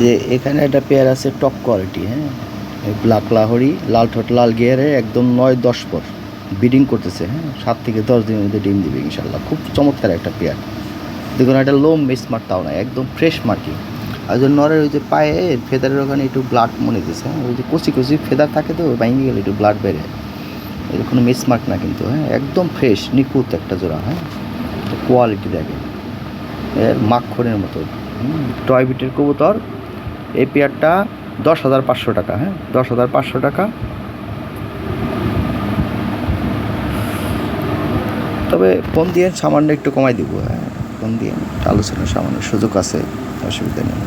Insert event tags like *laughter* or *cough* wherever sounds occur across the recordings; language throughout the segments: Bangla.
যে এখানে একটা পেয়ার আছে টপ কোয়ালিটি হ্যাঁ? ব্ল্যাক লাহরি, লাল ঠোঁট, লাল গিয়ারে একদম নয় দশ পর বিডিং করতেছে হ্যাঁ? সাত থেকে দশ দিনের মধ্যে ডিম দিবে ইনশাল্লাহ খুব চমৎকার একটা পেয়ার দেখুন একটা লো স্মার্ট তাও না, একদম ফ্রেশ মার্কিং আর যে নরের ওই যে পায়ে, ফেদারের ওখানে একটু ব্লাড মনে দিচ্ছে হ্যাঁ? ওই যে কচি কচি ফেদার থাকে তো, ভেঙে গেলে একটু ব্লাড বেড়ে এটা কোনো মিসমার্ক না কিন্তু হ্যাঁ? একদম ফ্রেশ নিখুঁত একটা জোড়া হ্যাঁ? কোয়ালিটি দেখে এর মাখনের মতো টয় বিটের কবুতর এই পেয়ারটা দশ হাজার পাঁচশো টাকা হ্যাঁ? দশ হাজার পাঁচশো টাকা। তবে ফোন দিয়ে সামান্য একটু কমাই দিব হ্যাঁ? ফোন দিয়ে আলোচনার সামান্য সুযোগ আছে, অসুবিধা নেই।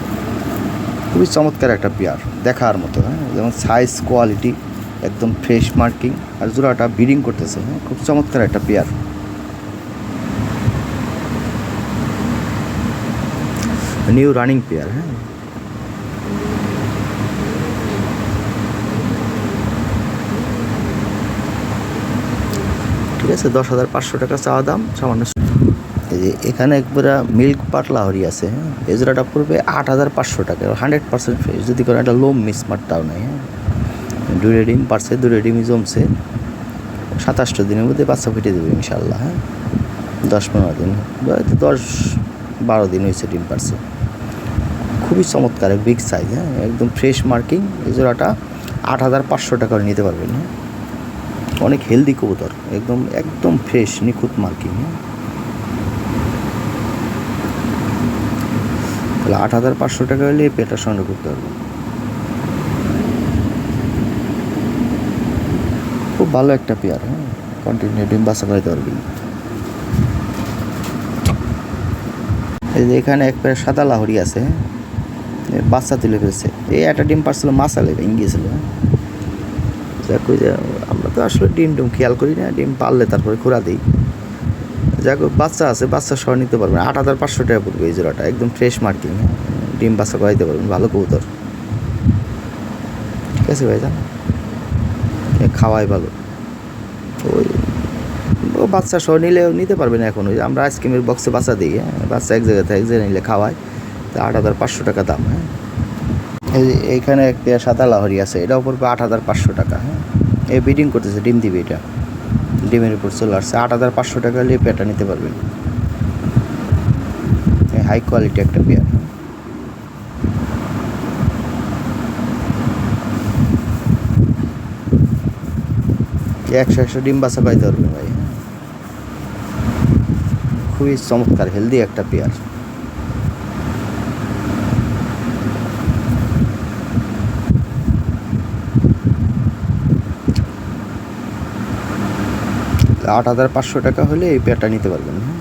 খুবই চমৎকার একটা পেয়ার, দেখার মতো হ্যাঁ? যেমন সাইজ কোয়ালিটি একদম ফ্রেশ মার্কিং আর জোড়াটা ব্রিডিং করতেছে হ্যাঁ? খুব চমৎকার একটা পেয়ার। নিউ রানিং পেয়ার হ্যাঁ? ঠিক আছে? দশ হাজার পাঁচশো টাকা চাওয়া দাম, সামান্য এখানে একবার মিল্ক পাটলা হরি আছে হ্যাঁ? এই জোড়াটা পড়বে আট হাজার পাঁচশো টাকা, হান্ড্রেড পার্সেন্ট ফ্রেশ যদি কোনো একটা লোম মিসমার্টটাও নেই হ্যাঁ? দুই ডিম পারছে দুই ডিমই জমছে। সাতাশটা দিনের মধ্যে বাচ্চা ফুটে দেবে ইনশাল্লাহ হ্যাঁ? দশ পনেরো দিন দশ বারো দিন হয়েছে ডিম পারছে। খুবই চমৎকার বিগ সাইজ হ্যাঁ? একদম ফ্রেশ মার্কিং এই জোড়াটা আট হাজার পাঁচশো টাকা নিতে পারবেন হ্যাঁ? অনেক হেলদি কবুতর, একদম একদম ফ্রেশ নিখুঁত মার্কিং হ্যাঁ? তাহলে আট হাজার পাঁচশো টাকা হলে এই পেটা সংগ্রহ করতে পারব। খুব ভালো একটা পেয়ার হ্যাঁ? কন্টিনিউ ডিম বাসা করাইতে পারবেন এই যে এখানে এক পেয়ার সাদা লাহরি আছে হ্যাঁ? বাচ্চা তুলে ফেলছে। এই একটা ডিম মাসালে ভেঙে গিয়েছিল হ্যাঁ? যাক ওই যে, আমরা তো আসলে ডিম ডিম খেয়াল করি না, ডিম পারলে তারপরে খোরা দিই। যাক বাচ্চা আছে, বাচ্চা সহ নিতে পারবেন। আট হাজার পাঁচশো টাকা পড়বে এই জোড়াটা, একদম ফ্রেশ মার্কিং ডিম বাচ্চা করাইতে পারবেন, ভালো কবুতর। ঠিক আছে ভাই জান খাওয়াই ভালো। ওই, ও বাচ্চা সহ নিলেও নিতে পারবেন এখন। ওই যে আমরা আইসক্রিমের বক্সে বাচ্চা দিই হ্যাঁ বাচ্চা এক জায়গায় থেকে এক জায়গায় নিলে খাওয়াই তা আট হাজার পাঁচশো টাকা দাম হ্যাঁ। এইখানে একটা সাদা লাহরি আছে, এটাও পড়বে আট হাজার পাঁচশো টাকা। হ্যাঁ এই বিডিং করতেছে, ডিম দিবে এটা। ডিমের উপর চলে আসছে, আট হাজার পাঁচশো টাকা হলে পেয়ারটা নিতে পারবেন। হাই কোয়ালিটি একটা পেয়ার। একশো একশো ডিম বাসা পাইতে পারবেন ভাই। খুবই চমৎকার হেলদি একটা পেয়ার। আট হাজার পাঁচশো টাকা হলে এই পেয়ারটা নিতে পারবেন। হ্যাঁ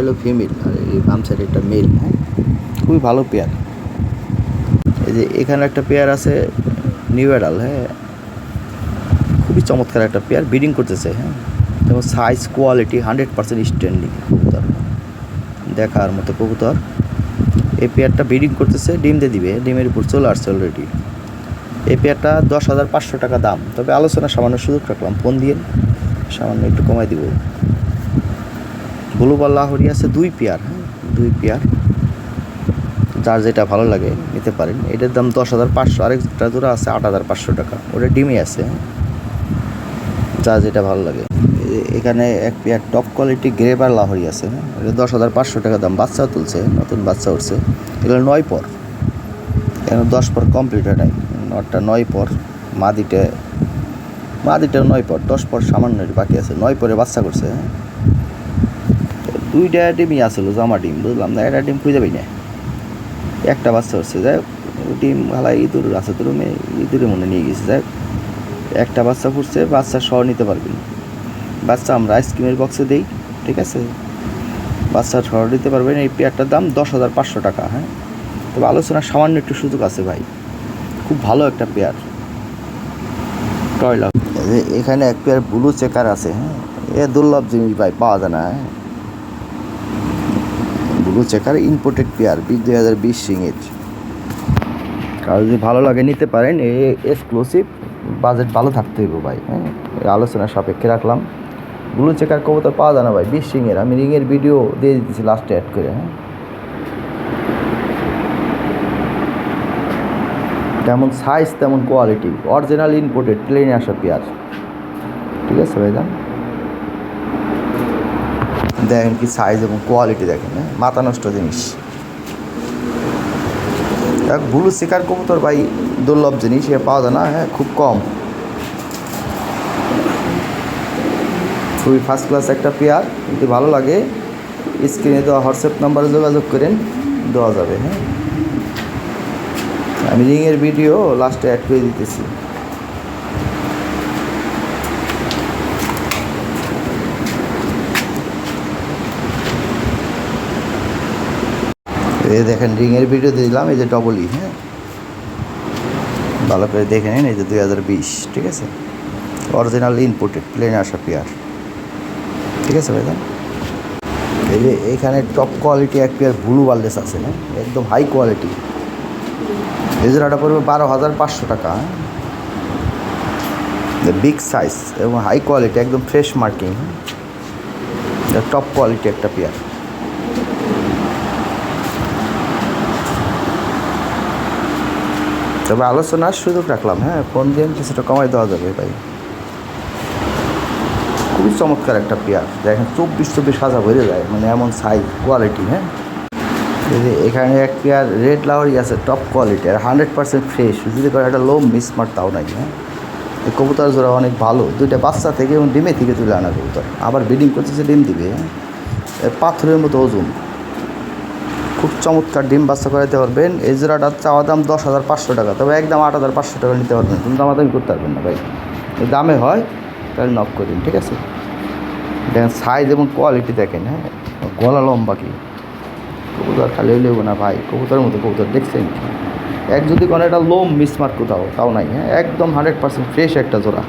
হলো ফিমেল আর এই বাম একটা মেল হ্যাঁ? খুবই ভালো পেয়ার এই যে এখানে একটা পেয়ার আছে নিউ হ্যাঁ? খুবই চমৎকার একটা পেয়ার ব্রিডিং করতেছে হ্যাঁ? যেমন size quality hundred percent standing কবুতর। দেখার মতো কবুতর। এই পেয়ারটা ব্রিডিং করতেছে, ডিম দিয়ে দিবে, ডিমের উপর চলে আসছে অলরেডি এই পেয়ারটা দশ হাজার পাঁচশো টাকা দাম। তবে আলোচনা সামান্য সুযোগ রাখলাম, ফোন দিয়ে সামান্য একটু কমাই দিব। ব্লু বল লাহরি আছে দুই পেয়ার হ্যাঁ? দুই পেয়ার। যার যেটা ভালো লাগে নিতে পারেন। এটার দাম দশ হাজার পাঁচশো, আরেকটা জোড়া আছে আট হাজার পাঁচশো টাকা। ওটা ডিমে আছে হ্যাঁ। যার যেটা ভালো লাগে। এখানে এক পেয়ার টপ কোয়ালিটি গ্রেবার লাহরি আছে হ্যাঁ? এটা দশ হাজার পাঁচশো টাকা দাম। বাচ্চা তুলছে, নতুন বাচ্চা উঠছে। এগুলো নয় পর। এখানে দশ পর কমপ্লিট হয় নাই। নটা নয় পর, মাদিটা মাদিটা নয় পর, দশ পর সামান্য বাকি আছে। নয় পরে বাচ্চা করছে হ্যাঁ? দুইটা ডিমই আসলো জামা ডিম বুঝলাম না, একটা ডিম খুঁজে পাই না একটা বাচ্চা হচ্ছে, যাই ডিম ভালো ইঁদুর আছে তোর মেয়ে ইঁদুরে মনে নিয়ে গেছে, যাই একটা বাচ্চা ফুটছে, বাচ্চা সহ নিতে পারবেন বাচ্চা আমরা আইসক্রিমের বক্সে দিই, ঠিক আছে? বাচ্চা সহ নিতে পারবেন এই পেয়ারটার দাম দশ হাজার পাঁচশো টাকা হ্যাঁ? তবে আলোচনার সামান্য একটু সুযোগ আছে ভাই। খুব ভালো একটা পেয়ার। এই এখানে এক পেয়ার ব্লু চেকার আছে হ্যাঁ? এ দুর্লভ জিনিস ভাই, পাওয়া যায় না হ্যাঁ? ব্লু চেকার ইম্পোর্টেড পেয়ার, বিশ দুই হাজার বিশ সিংয়ের কারও যদি ভালো লাগে, নিতে পারেন। এ এক্সক্লুসিভ বাজেট ভালো থাকতে হইব ভাই হ্যাঁ? এই আলোচনা সাপেক্ষে রাখলাম। ব্লু চেকার কবুতর পাওয়া যায় না ভাই, বিশ সিংয়ের আমি রিংয়ের ভিডিও দিয়ে দিতেছি লাস্টে অ্যাড করে হ্যাঁ? যেমন সাইজ তেমন কোয়ালিটি অরিজিনাল ইম্পোর্টেড প্লেনে আসা পেঁয়াজ ঠিক আছে ভাইজান? দেখেন কি সাইজ এবং কোয়ালিটি দেখেন হ্যাঁ? মাথা নষ্ট জিনিস। ব্লু শিকার কবুতর ভাই, দুর্লভ জিনিস এ পাওয়া যায় না হ্যাঁ খুব কম। খুবই ফার্স্ট ক্লাস একটা পেয়ার যদি ভালো লাগে স্ক্রিনে দেওয়া হোয়াটসঅ্যাপ নাম্বারে যোগাযোগ করেন, দেওয়া যাবে হ্যাঁ? আমি রিংয়ের ভিডিও লাস্টে অ্যাড করে দিতেছি। এই দেখেন রিংয়ের ভিডিও দিলাম, এই যে ডবল ই হ্যাঁ? ভালো করে দেখে নিন, এই যে দুই হাজার বিশ, ঠিক আছে? অরিজিনাল ইনপুটেড প্লেন আসা পেয়ার ঠিক আছে ভাইজান? এই যে এখানে টপ কোয়ালিটি এক পেয়ার ব্লু ওয়ারলেস আছে না একদম হাই কোয়ালিটি এই পড়বে বারো হাজার পাঁচশো টাকা বিগ সাইজ এবং হাই কোয়ালিটি একদম ফ্রেশ মার্কিং টপ কোয়ালিটি একটা পেয়ার তবে আলোচনার সুযোগ রাখলাম হ্যাঁ? ফোন দিয়ে কিছুটা কমাই দেওয়া যাবে ভাই। খুবই চমৎকার একটা পেয়ার দেখেন চব্বিশ চব্বিশ সাজা বেড়ে যায় মানে এমন সাইজ কোয়ালিটি হ্যাঁ? এখানে এক পেয়ার রেড লাউরি আছে টপ কোয়ালিটি আর হান্ড্রেড পার্সেন্ট ফ্রেশ যদি করে একটা লো মিসমার্ট তাও নাই হ্যাঁ? এই কবুতর জোড়া অনেক ভালো, দুইটা বাচ্চা থেকে এবং ডিমে থেকে তুলে আনা কবুতর। আবার ব্রিডিং করতেছে, ডিম দিবে হ্যাঁ? পাথরের মতো ওজন। খুব চমৎকার ডিম বাচ্চা করাতে পারবেন। এই জোড়াটার চাওয়া দাম দশ হাজার পাঁচশো টাকা। তবে একদম আট হাজার পাঁচশো টাকা নিতে পারবেন। তুমি দামাদামি করতে পারবেন না ভাই। দামে হয়, তাহলে নক করে দিন, ঠিক আছে? দেখেন সাইজ এবং কোয়ালিটি দেখেন হ্যাঁ? গলা লম্বা কি? কবুতর খালি হইলেও না ভাই, কবুতরের মতো কবুতর, দেখছেন কি? এক যদি কোনো একটা লোম মিস মিসমার্ক কোথাও, তাও নাই হ্যাঁ? একদম হান্ড্রেড পার্সেন্ট ফ্রেশ একটা জোড়া।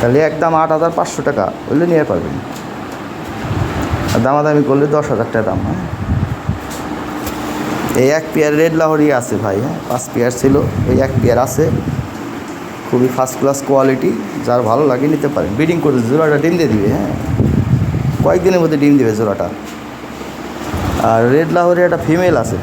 তাহলে একদম আট হাজার পাঁচশো টাকা, হইলে নিয়ে পারবেন। দামাদামি করলে দশ হাজার টাকা দাম হ্যাঁ? এই এক পেয়ার রেড লাহরি আছে ভাই হ্যাঁ? পাঁচ পেয়ার ছিল, ওই এক পেয়ার আছে। খুবই ফার্স্ট ক্লাস কোয়ালিটি যার ভালো লাগে নিতে পারেন। ব্রিডিং করে জোড়াটা ডিম দিয়ে দিবে হ্যাঁ? কয়েকদিনের মধ্যে ডিম দিবে জোড়াটা। আর রেড লাহরি একটা ফিমেল আছে।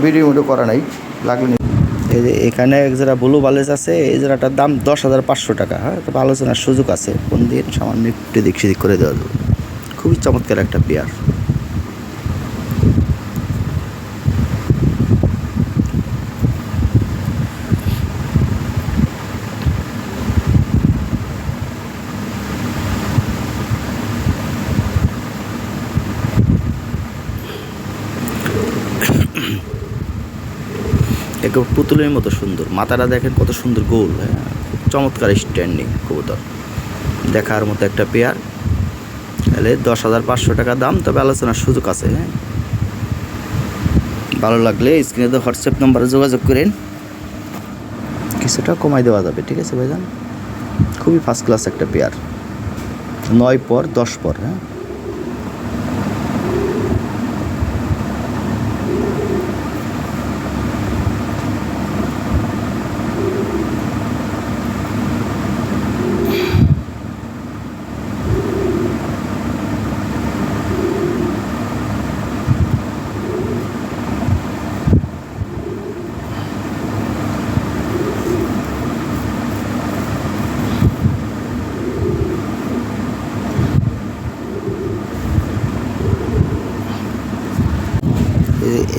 ব্রিডিং ওটা করা নাই, লাগলে নি- এই যে এখানে এক জোড়া ব্লু বালেজ আছে, এই জোড়াটার দাম দশ হাজার পাঁচশো টাকা হ্যাঁ? তবে আলোচনার সুযোগ আছে কোন দিন সামান্য একটু দিক সেদিক করে দেওয়া যাবে খুবই চমৎকার একটা পেয়ার। একেবারে পুতুলের মতো সুন্দর। মাথাটা দেখেন কত সুন্দর গোল হ্যাঁ? চমৎকার স্ট্যান্ডিং কবুতর। দেখার মতো একটা পেয়ার। তাহলে দশ হাজার পাঁচশো টাকা দাম, তবে আলোচনার সুযোগ আছে হ্যাঁ? ভালো লাগলে স্ক্রিনে তো হোয়াটসঅ্যাপ নম্বরে যোগাযোগ করেন। কিছুটা কমাই দেওয়া যাবে, ঠিক আছে ভাইজান? খুবই ফার্স্ট ক্লাস একটা পেয়ার নয় পর, দশ পর হ্যাঁ?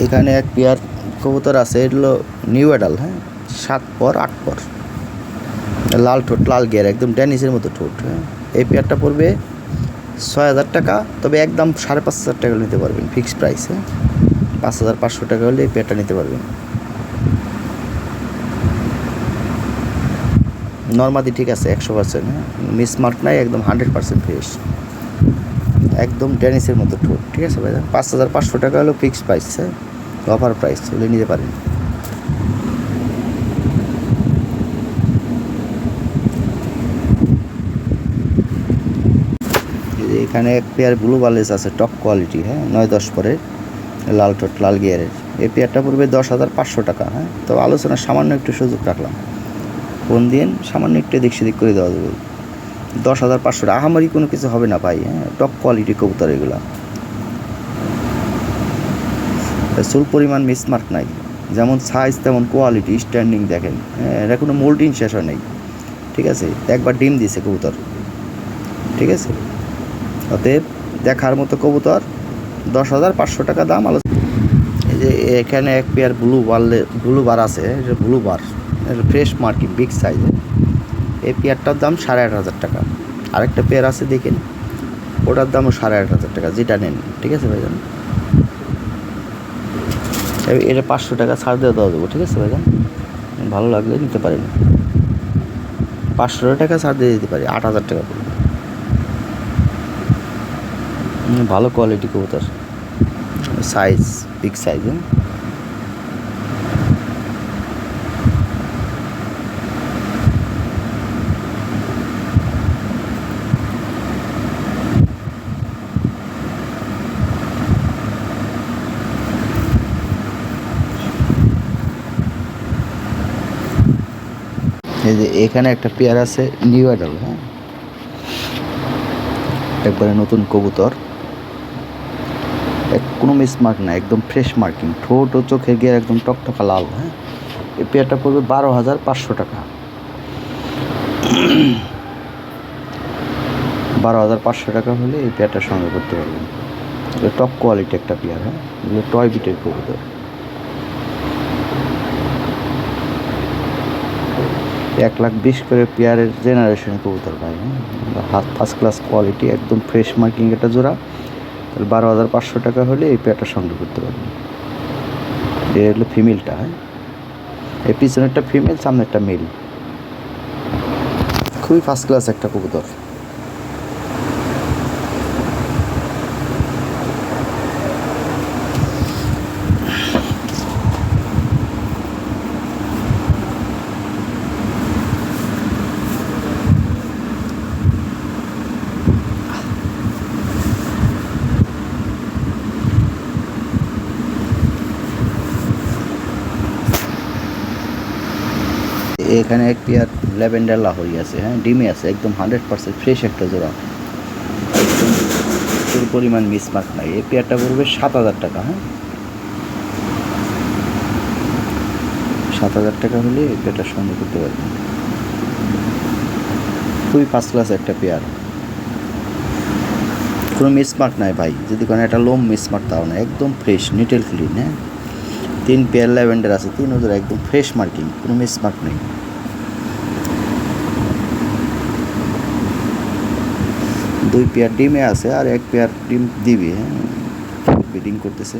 এখানে এক পেয়ার কবুতর আছে এগুলো নিউ অ্যাডাল হ্যাঁ? সাত পর, আট পর। লাল ঠোঁট, লাল গিয়ার একদম ড্যানিসের মতো ঠোঁট হ্যাঁ? এই পেয়ারটা পড়বে ছয় হাজার টাকা, তবে একদম সাড়ে পাঁচ হাজার টাকা নিতে পারবেন, ফিক্সড প্রাইস। হ্যাঁ পাঁচ হাজার পাঁচশো টাকা হলে এই পেয়ারটা নিতে পারবেন। নর্মাদি ঠিক আছে, একশো পার্সেন্ট হ্যাঁ? মিসমার্ক নাই, একদম হান্ড্রেড পার্সেন্ট ফ্রেশ। একদম টেনিসের মতো ঠোঁট, ঠিক আছে ভাই পাঁচ হাজার পাঁচশো টাকা হলো ফিক্সড প্রাইস হ্যাঁ? অফার প্রাইস হলে নিতে পারেন। এখানে এক পেয়ার ব্লু বালেস আছে টপ কোয়ালিটি হ্যাঁ? নয় দশ পরের, লাল টোট লাল গিয়ারের এই পেয়ারটা পড়বে দশ হাজার পাঁচশো টাকা হ্যাঁ? তো আলোচনার সামান্য একটু সুযোগ রাখলাম। ফোন দিন সামান্য একটু দিক সেদিক করে দেওয়া যাবে। দশ হাজার পাঁচশো টাকা। আহামারি কোনো কিছু হবে না ভাই হ্যাঁ টপ কোয়ালিটি কবুতর এগুলা। চুল পরিমাণ মিসমার্ক নাই। যেমন সাইজ তেমন কোয়ালিটি স্ট্যান্ডিং দেখেন হ্যাঁ এটা কোনো মোল্ডিং শেষ হয় নাই। ঠিক আছে, একবার ডিম দিছে কবুতর। ঠিক আছে? অতএব দেখার মতো কবুতর, দশ হাজার পাঁচশো টাকা দাম। আলোচনা এই যে এখানে এক পেয়ার ব্লু বারলে ব্লু বার আছে এটা blue bar fresh marking big সাইজের এই পেয়ারটার দাম সাড়ে আট হাজার টাকা। আরেকটা পেয়ার আছে দেখেন, ওটার দামও সাড়ে আট হাজার টাকা, যেটা নেন, ঠিক আছে ভাইজান? এটা পাঁচশো টাকা ছাড় দিয়ে দেওয়া দেবো ঠিক আছে ভাইজান? ভালো লাগলে নিতে পারেন। পাঁচশো টাকা ছাড় দিয়ে দিতে পারি, আট হাজার টাকা পড়বে ভালো কোয়ালিটি কবুতর। সাইজ বিগ সাইজ হ্যাঁ এই যে এখানে একটা পেয়ার আছে নিউ অ্যাডাল হ্যাঁ? একবারে নতুন কবুতর। কোনো মিসমার্ক না একদম ফ্রেশ মার্কিং ঠোঁট ও চোখের গিয়ে একদম টকটকা লাল হ্যাঁ? এই পেয়ারটা পড়বে বারো হাজার পাঁচশো টাকা। বারো হাজার পাঁচশো টাকা হলে এই পেয়ারটা সঙ্গে করতে পারবেন। টপ কোয়ালিটি একটা পেয়ার হ্যাঁ? টয় বিটের কবুতর। এক লাখ বিশ করে পেয়ারের জেনারেশন কবুতর পাই হ্যাঁ? হাত ফার্স্ট ক্লাস কোয়ালিটি একদম ফ্রেশ মার্কিং একটা জোড়া। তাহলে বারো হাজার পাঁচশো টাকা হলে এই পেয়ারটা সংগ্রহ করতে পারবেন। এ হলো ফিমেলটা হ্যাঁ? এই পিছনেরটা ফিমেল সামনেরটা মেল খুবই ফার্স্ট ক্লাস একটা কবুতর। এখানে এক পেয়ার ল্যাভেন্ডার লাহরি আছে হ্যাঁ ডিমে আছে, একদম হান্ড্রেড পার্সেন্ট ফ্রেশ একটা জোড়া। প্রচুর পরিমাণ মিসমার্ক নাই। এই পেয়ারটা পড়বে সাত হাজার টাকা হ্যাঁ। সাত হাজার টাকা হলে এই পেয়ারটা সংগ্রহ করতে পারবেন। খুবই ফার্স্ট ক্লাস একটা পেয়ার। কোনো মিসমার্ক নাই ভাই, যদি কোনো একটা লোম মিসমার্ক তাও না, একদম ফ্রেশ নিটেল ক্লিন হ্যাঁ। তিন পেয়ার ল্যাভেন্ডার আছে, তিন ওদের একদম ফ্রেশ মার্কিং কোনো মিসমার্ক নেই। দুই পেয়ার ডিমে আছে আর এক পেয়ার ডিম দিবে হ্যাঁ? বিডিং করতেছে।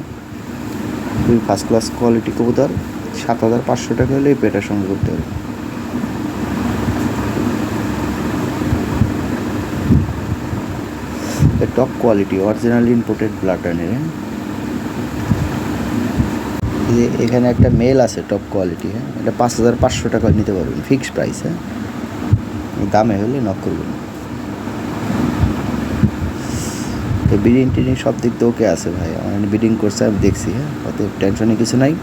খুবই ফার্স্ট ক্লাস কোয়ালিটি কবুতর, সাত হাজার পাঁচশো টাকা হলে পেয়ারটা সঙ্গে করতে হবে। Top quality original imported blood রানের হ্যাঁ? এখানে একটা মেল আছে টপ কোয়ালিটি হ্যাঁ? এটা পাঁচ হাজার পাঁচশো টাকা নিতে পারবেন ফিক্সড প্রাইস হ্যাঁ? দামে হলে নক করবেন। তো বিডিং টিডিং সব দিক দিয়ে ওকে আছে ভাই। অনলাইনে বিডিং করছে, আমি দেখছি হ্যাঁ। অত টেনশনে কিছু নাই।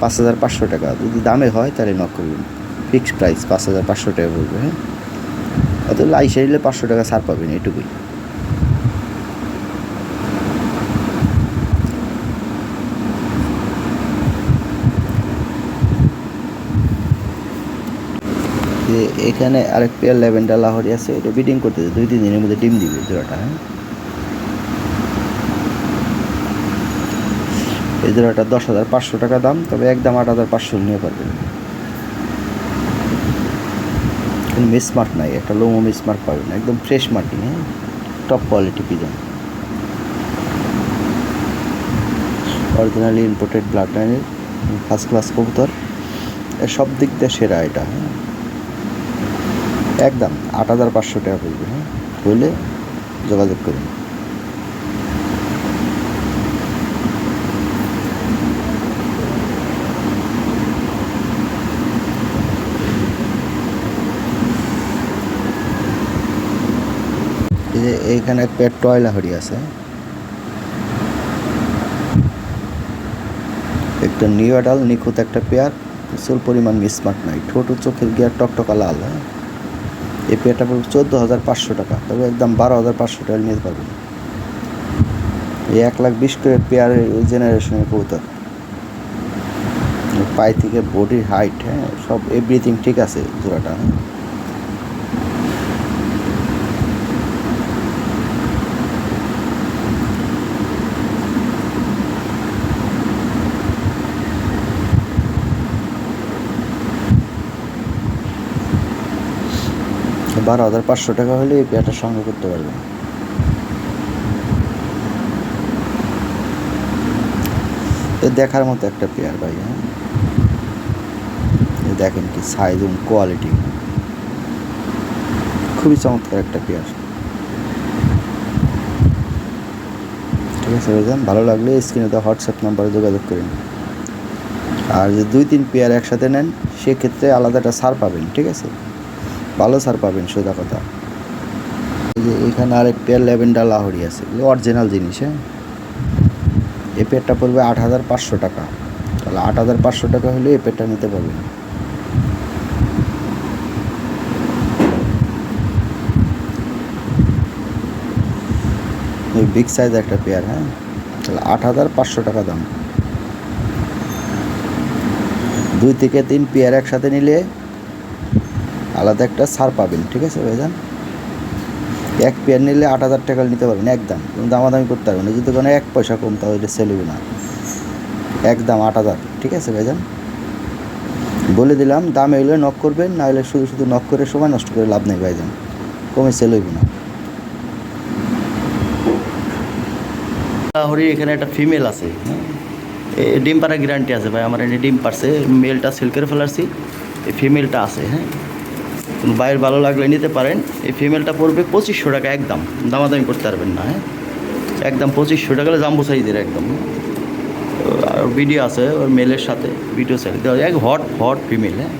পাঁচ হাজার পাঁচশো টাকা। যদি দামে হয়, তাহলে নক করবেন। ফিক্সড প্রাইস পাঁচ হাজার পাঁচশো টাকা পড়বে হ্যাঁ। অত লাই সারিলে পাঁচশো টাকা ছাড় পাবেন এটুকুই। এখানে আরেক পেয়ার ল্যাভেন্ডার লাহরি আছে, এটা বিডিং করতেছে। দুই, তিন দিনের মধ্যে ডিম দিবে জোড়াটা হ্যাঁ। এই জোড়াটা দশ হাজার পাঁচশো টাকা দাম, তবে একদম আট হাজার পাঁচশো নিয়ে পারবেন মিসমার্ক নাই, একটা লোমো মিসমার্ক পাবেন, একদম ফ্রেশ মার্কিং হ্যাঁ? Top quality pigeon originally imported blood লাইনের ফার্স্ট ক্লাস কবুতর। সব দিক দিয়ে সেরা এটা হ্যাঁ? একদম আট হাজার পাঁচশো টাকা পড়বে হ্যাঁ? হইলে যোগাযোগ করুন। এইখানে পেট টয়লা আছে। একটা নিউডাল নিখুঁত একটা পেয়ার, প্রচুর পরিমাণ মিসমার্ক নাই ঠোঁট চোখের গিয়ার টকটকা লাল হ্যাঁ? এই পেয়ারটা পড়বে চোদ্দ হাজার পাঁচশো টাকা। তবে একদম বারো হাজার পাঁচশো টাকা নিতে পারবেন এই এক লাখ বিশ করে পেয়ারের এই জেনারেশনের কবুতর। পায়ে থেকে বডির হাইট হ্যাঁ? সব এভরিথিং ঠিক আছে জোড়াটা হ্যাঁ? বারো হাজার পাঁচশো টাকা হলে এই পেয়ারটা সংগ্রহ করতে পারবেন। দেখার মতো একটা পেয়ার ভাই হ্যাঁ? দেখেন কি সাইজ এবং কোয়ালিটি খুবই চমৎকার একটা পেয়ার। ঠিক আছে ভাইজান, ভালো লাগলে স্ক্রিনে তো হোয়াটসঅ্যাপ নাম্বারে যোগাযোগ করেন। আর যদি দুই তিন পেয়ার একসাথে নেন, সেক্ষেত্রে আলাদা একটা ছাড় পাবেন, ঠিক আছে? ভালো ছাড় পাবেন, সোজা কথা। যে এখানে আরেক পেয়ার ল্যাভেন্ডার লাহরি আছে এগুলো অরিজিনাল জিনিস হ্যাঁ? এ পেয়ারটা পড়বে আট হাজার পাঁচশো টাকা। তাহলে আট হাজার পাঁচশো টাকা হলে এ পেয়ারটা নিতে পারবেন। বিগ সাইজ একটা পেয়ার হ্যাঁ? তাহলে আট হাজার পাঁচশো টাকা দাম। দুই থেকে তিন পেয়ার একসাথে নিলে আলাদা একটা ছাড় পাবেন, ঠিক আছে ভাইজান? এক পেয়ার নিলে আট হাজার টাকা নিতে পারবেন, একদম। কোনো দামাদামি করতে পারবেন যদি কোনো এক পয়সা কম, তাহলে এটা সেলবে না। একদম আট হাজার, ঠিক আছে ভাইজান? বলে দিলাম, দাম এগুলো নক করবেন, না হলে শুধু শুধু নক করে সময় নষ্ট করে লাভ নেই ভাইজান। কমে সেল হইব না। হরি এখানে একটা ফিমেল আছে। ডিম পাড়ার গ্যারান্টি আছে ভাই, আমার এনে ডিম পারছে মেলটা সেল করে ফেলারছি এই ফিমেলটা আছে হ্যাঁ? বাইরের ভালো লাগলে নিতে পারেন। এই ফিমেলটা পড়বে পঁচিশশো টাকা একদম। দামাদামি করতে পারবেন না হ্যাঁ? একদম পঁচিশশো টাকা জাম্বু সাইজের একদম। আর ভিডিও আছে ওর মেলের সাথে ভিডিও দেওয়া এক হট হট ফিমেল হ্যাঁ?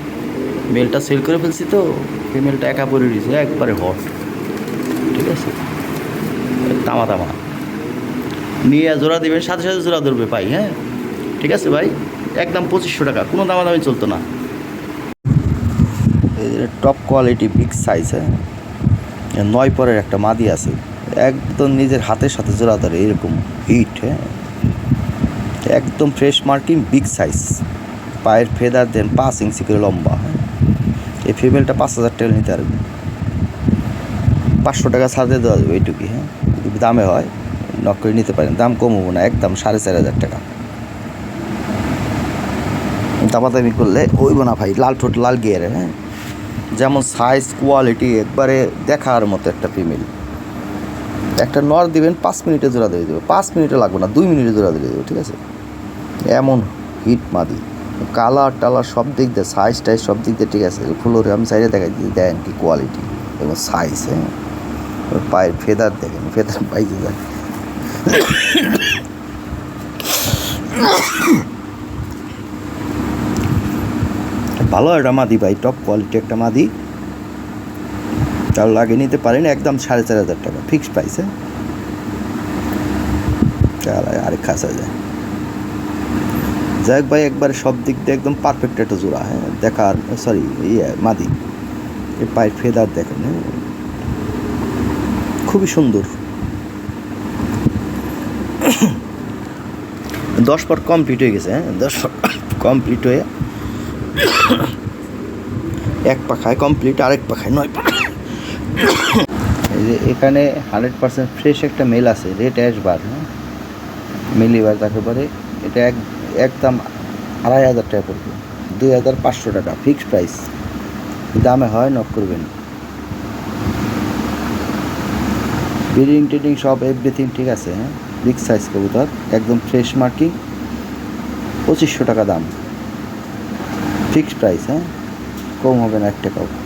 মেলটা সেল করে ফেলছি তো ফিমেলটা একা পরে দিয়েছে একবারে হট ঠিক আছে? তামা তামা। নিয়ে জোড়া দেবেন, সাথে সাথে জোড়া ধরবে পাই হ্যাঁ? ঠিক আছে ভাই? একদম পঁচিশশো টাকা, কোনো দামাদামি চলতো না। টপ কোয়ালিটি বিগ সাইজ হ্যাঁ নয় পরের একটা মাদি আছে। একদম নিজের হাতের সাথে জোড়া ধরে এরকম হিট হ্যাঁ একদম ফ্রেশ মার্কিং বিগ সাইজ পায়ের ফেদার দেন পাঁচ ইঞ্চি করে লম্বা এই ফিমেলটা পাঁচ হাজার টাকা নিতে পারবে। পাঁচশো টাকা ছাড়তে দেওয়া যাবে এইটুকুই হ্যাঁ? দামে হয় নক করে নিতে পারেন। দাম কমবো না, একদম সাড়ে চার হাজার টাকা। দামাদামি করলে ওইব না ভাই, লাল ঠোঁট, লাল গিয়ারে হ্যাঁ? যেমন সাইজ কোয়ালিটি একবারে দেখার মতো একটা ফিমেল একটা নর দেবেন, পাঁচ মিনিটে জোড়া দিয়ে দেবে। পাঁচ মিনিটে লাগবে না, দুই মিনিটে জোড়া দিয়ে দেবে, ঠিক আছে? এমন হিট মাদি। কালার টালার সব দিক দিয়ে সাইজ টাইজ সব দিক দিয়ে ঠিক আছে। ফুলোরে আমি সাইডে দেখাই দিই, দেন কি কোয়ালিটি এবং সাইজ হ্যাঁ? পায়ের ফেদার দেখেন ফেদার পাইতে যায় ভালো একটা মাদি ভাই টপ কোয়ালিটি একটা মাদি। তার লাগিয়ে নিতে পারেন, একদম সাড়ে চার হাজার টাকা ফিক্সড প্রাইসে আরেক খাসা যায়। যাই হোক ভাই, একবারে সব দিক দিয়ে একদম পারফেক্ট একটা জোড়া হ্যাঁ দেখার সরি ইয়ে মাদি। এই পায়ের ফেদার দেখেন হ্যাঁ। খুবই সুন্দর। *coughs* দশ পট কমপ্লিট হয়ে গেছে হ্যাঁ দশ পট *coughs* কমপ্লিট হয়ে এক পাখায় কমপ্লিট আরেক পাখায় নয় পাখায়। এখানে হান্ড্রেড পার্সেন্ট ফ্রেশ একটা মেল আছে রেট অ্যাশবার হ্যাঁ? মিলিবার তাকে পরে এটা এক, একদম আড়াই হাজার টাকা পড়বে, দুই হাজার পাঁচশো টাকা ফিক্সড প্রাইস দামে হয় নক করবেন। বিডিং টিডিং সব এভরিথিং ঠিক আছে হ্যাঁ? বিগ সাইজ কবুতর, একদম ফ্রেশ মার্কিং পঁচিশশো টাকা দাম। ফিক্সড প্রাইস হ্যাঁ? কম হবে না এক টাকাও।